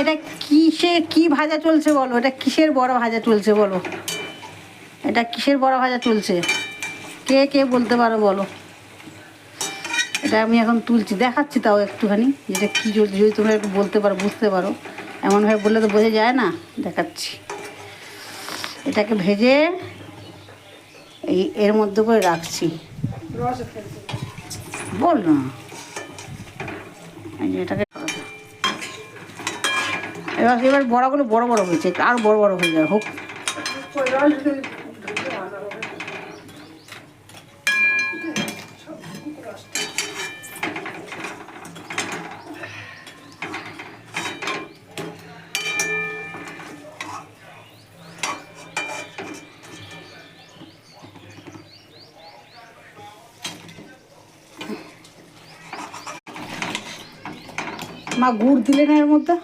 এটা কিসে কি ভাজা চলছে বলো? এটা কিসের বড় ভাজা চলছে বলো? এটা কিসের বড় ভাজা চলছে? কে কে বলতে পারো বলো? এটা আমি এখন তুলছি, দেখাচ্ছি তাও একটুখানি যেটা কী চলছে, যদি তোমরা একটু বলতে পারো, বুঝতে পারো। এমনভাবে বললে তো বোঝা যায় না? দেখাচ্ছি। এটাকে ভেজে এই এর মধ্যে করে রাখছি। বল না। এটাকে। এবার এবার বড়াগুলো বড় বড় হয়েছে, আর বড় বড় হয়ে যাবে, হোক। মা গুড় দিলে না এর মধ্যে?